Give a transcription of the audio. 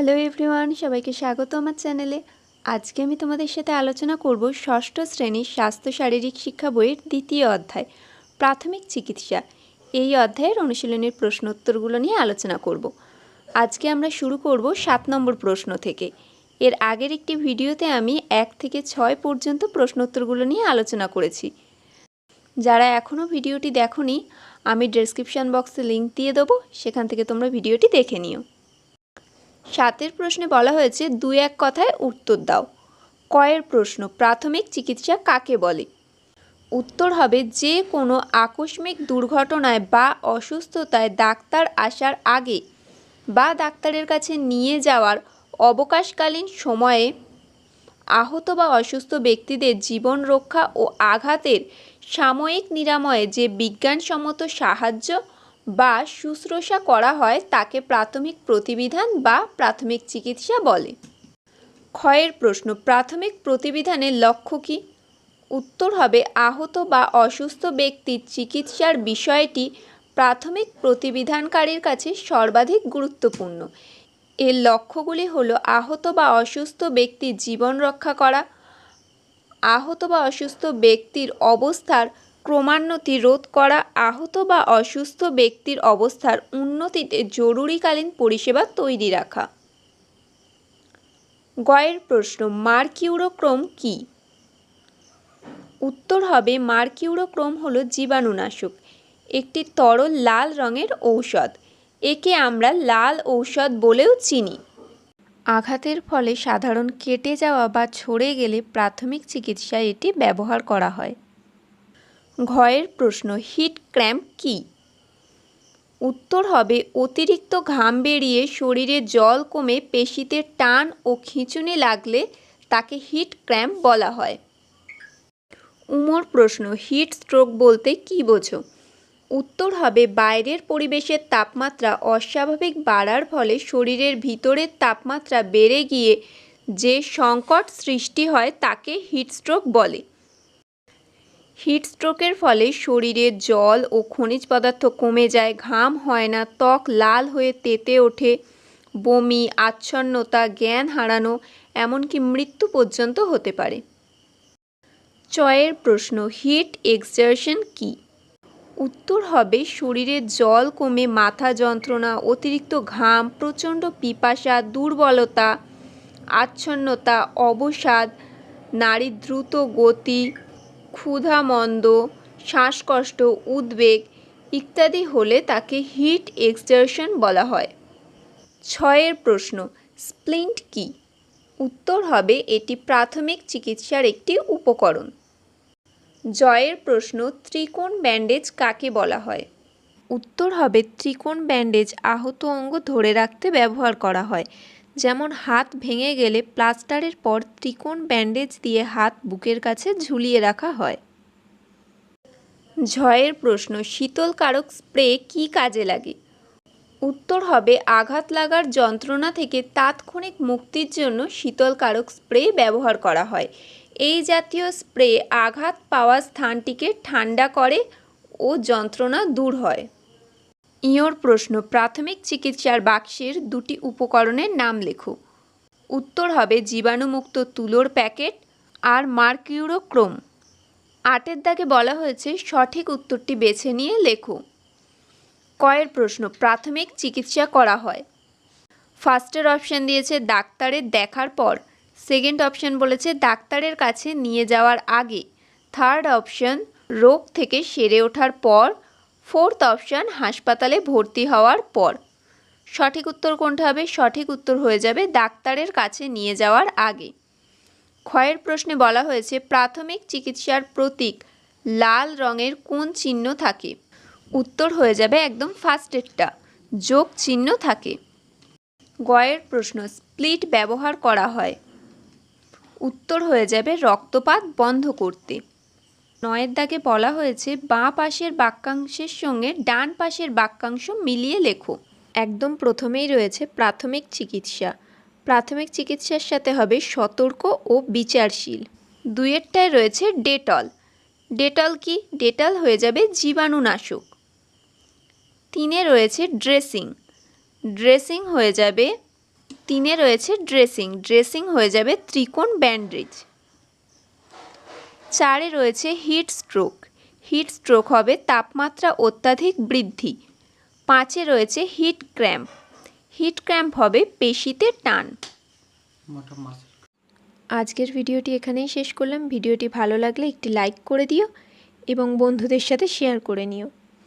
Hello everyone, সবাইকে স্বাগত আমার চ্যানেলে। আজকে আমি তোমাদের সাথে আলোচনা করব ষষ্ঠ শ্রেণির স্বাস্থ্য শারীরিক শিক্ষা বইয়ের দ্বিতীয় অধ্যায়, প্রাথমিক চিকিৎসা। এই অধ্যায়ের অনুশীলনের প্রশ্নোত্তরগুলো নিয়ে আলোচনা করব। আজকে আমরা শুরু করব সাত নম্বর প্রশ্ন থেকে। এর আগের একটি ভিডিওতে আমি এক থেকে ছয় পর্যন্ত প্রশ্নোত্তরগুলো নিয়ে আলোচনা করেছি। যারা এখনও ভিডিওটি দেখোনি, আমি ডেসক্রিপশান বক্সে লিংক দিয়ে দেবো, সেখান থেকে তোমরা ভিডিওটি দেখে নিও। সাতের প্রশ্নে বলা হয়েছে, দুই এক কথায় উত্তর দাও। কয়ের প্রশ্ন, প্রাথমিক চিকিৎসা কাকে বলে? উত্তর হবে, যে কোনো আকস্মিক দুর্ঘটনায় বা অসুস্থতায় ডাক্তার আসার আগে বা ডাক্তারের কাছে নিয়ে যাওয়ার অবকাশকালীন সময়ে আহত বা অসুস্থ ব্যক্তিদের জীবন রক্ষা ও আঘাতের সাময়িক নিরাময়ে যে বিজ্ঞানসম্মত সাহায্য বা শুশ্রূষা করা হয় তাকে প্রাথমিক প্রতিবিধান বা প্রাথমিক চিকিৎসা বলে। ক্ষয়ের প্রশ্ন, প্রাথমিক প্রতিবিধানের লক্ষ্য কী? উত্তর হবে, আহত বা অসুস্থ ব্যক্তির চিকিৎসার বিষয়টি প্রাথমিক প্রতিবিধানকারীর কাছে সর্বাধিক গুরুত্বপূর্ণ। এর লক্ষ্যগুলি হলো আহত বা অসুস্থ ব্যক্তির জীবন রক্ষা করা, আহত বা অসুস্থ ব্যক্তির অবস্থার ক্রমান্নতি রোধ করা আহত বা অসুস্থ ব্যক্তির অবস্থার উন্নতিতে জরুরিকালীন পরিষেবা তৈরি রাখা। গয়ের প্রশ্ন, মার্কিউরোক্রোম কী? উত্তর হবে, মার্কিউরোক্রোম হল জীবাণুনাশক, একটি তরল লাল রঙের ঔষধ, একে আমরা লাল ঔষধ বলেও চিনি। আঘাতের ফলে সাধারণ কেটে যাওয়া বা ছড়ে গেলে প্রাথমিক চিকিৎসায় এটি ব্যবহার করা হয়। ঘয়ের প্রশ্ন, হিট ক্র্যাম্প কী? উত্তর হবে, অতিরিক্ত ঘাম বেরিয়ে শরীরে জল কমে পেশিতে টান ও খিঁচুনি লাগলে তাকে হিট ক্র্যাম্প বলা হয়। উমর প্রশ্ন, হিট স্ট্রোক বলতে কী বোঝো? উত্তর হবে, বাইরের পরিবেশের তাপমাত্রা অস্বাভাবিক বাড়ার ফলে শরীরের ভিতরের তাপমাত্রা বেড়ে গিয়ে যে সংকট সৃষ্টি হয় তাকে হিটস্ট্রোক বলে। হিট স্ট্রোকের ফলে শরীরে জল ও খনিজ পদার্থ কমে যায়, ঘাম হয় না, ত্বক লাল হয়ে তেতে ওঠে, বমি, আচ্ছন্নতা, জ্ঞান হারানো, এমনকি মৃত্যু পর্যন্ত হতে পারে। চয়ের প্রশ্ন, হিট এক্সারশন কী? উত্তর হবে, শরীরে জল কমে মাথা যন্ত্রণা, অতিরিক্ত ঘাম, প্রচণ্ড পিপাসা, দুর্বলতা, আচ্ছন্নতা, অবসাদ নারীর দ্রুত গতি ক্ষুধামন্দ, শ্বাসকষ্ট, উদ্বেগ ইত্যাদি হলে তাকে হিট এক্সজারশন বলা হয়। ছয়ের প্রশ্ন, স্প্লিন্ট কী? উত্তর হবে, এটি প্রাথমিক চিকিৎসার একটি উপকরণ। জয়ের প্রশ্ন, ত্রিকোণ ব্যান্ডেজ কাকে বলা হয়? উত্তর হবে, ত্রিকোণ ব্যান্ডেজ আহত অঙ্গ ধরে রাখতে ব্যবহার করা হয়। যেমন হাত ভেঙে গেলে প্লাস্টারের পর ত্রিকোণ ব্যান্ডেজ দিয়ে হাত বুকের কাছে ঝুলিয়ে রাখা হয়। ঝয়ের প্রশ্ন, শীতলকারক স্প্রে কী কাজে লাগে? উত্তর হবে, আঘাত লাগার যন্ত্রণা থেকে তাৎক্ষণিক মুক্তির জন্য শীতলকারক স্প্রে ব্যবহার করা হয়। এই জাতীয় স্প্রে আঘাত পাওয়া স্থানটিকে ঠান্ডা করে ও যন্ত্রণা দূর হয়। ইঁয়োর প্রশ্ন, প্রাথমিক চিকিৎসার বাক্সের দুটি উপকরণের নাম লেখো। উত্তর হবে জীবাণুমুক্ত তুলোর প্যাকেট আর মার্কিউরোক্রোম। আটের দাগে বলা হয়েছে, সঠিক উত্তরটি বেছে নিয়ে লেখো। কয়ের প্রশ্ন, প্রাথমিক চিকিৎসা করা হয়। ফার্স্টের অপশান দিয়েছে, ডাক্তারের দেখার পর। সেকেন্ড অপশান বলেছে, ডাক্তারের কাছে নিয়ে যাওয়ার আগে। থার্ড অপশান, রোগ থেকে সেরে ওঠার পর। ফোর্থ অপশান, হাসপাতালে ভর্তি হওয়ার পর। সঠিক উত্তর কোনটা হবে? সঠিক উত্তর হয়ে যাবে ডাক্তারের কাছে নিয়ে যাওয়ার আগে। ক্ষয়ের প্রশ্নে বলা হয়েছে, প্রাথমিক চিকিৎসার প্রতীক লাল রঙের কোন চিহ্ন থাকে? উত্তর হয়ে যাবে একদম ফার্স্টেরটা যোগ চিহ্ন থাকে। গয়ের প্রশ্ন, স্প্লিট ব্যবহার করা হয়। উত্তর হয়ে যাবে রক্তপাত বন্ধ করতে। নয়ের দাগে বলা হয়েছে, বাঁ পাশের বাক্যাংশের সঙ্গে ডান পাশের বাক্যাংশ মিলিয়ে লেখো। একদম প্রথমেই রয়েছে প্রাথমিক চিকিৎসা। প্রাথমিক চিকিৎসার সাথে হবে সতর্ক ও বিচারশীল। দুইয়েরটায় রয়েছে ডেটল। ডেটল কি? ডেটল হয়ে যাবে জীবাণুনাশক। তিনে রয়েছে ড্রেসিং। ড্রেসিং হয়ে যাবে, তিনে রয়েছে ড্রেসিং। ড্রেসিং হয়ে যাবে ত্রিকোণ ব্যান্ড্রিজ চারে রয়েছে হিট স্ট্রোক। হিট স্ট্রোক হবে তাপমাত্রা অত্যাধিক বৃদ্ধি। পাঁচে রয়েছে হিট ক্র্যাম্প। হিট ক্র্যাম্প হবে পেশিতে টান। আজকের ভিডিওটি এখানেই শেষ করলাম। ভিডিওটি ভালো লাগলে একটি লাইক করে দিও এবং বন্ধুদের সাথে শেয়ার করে নিও।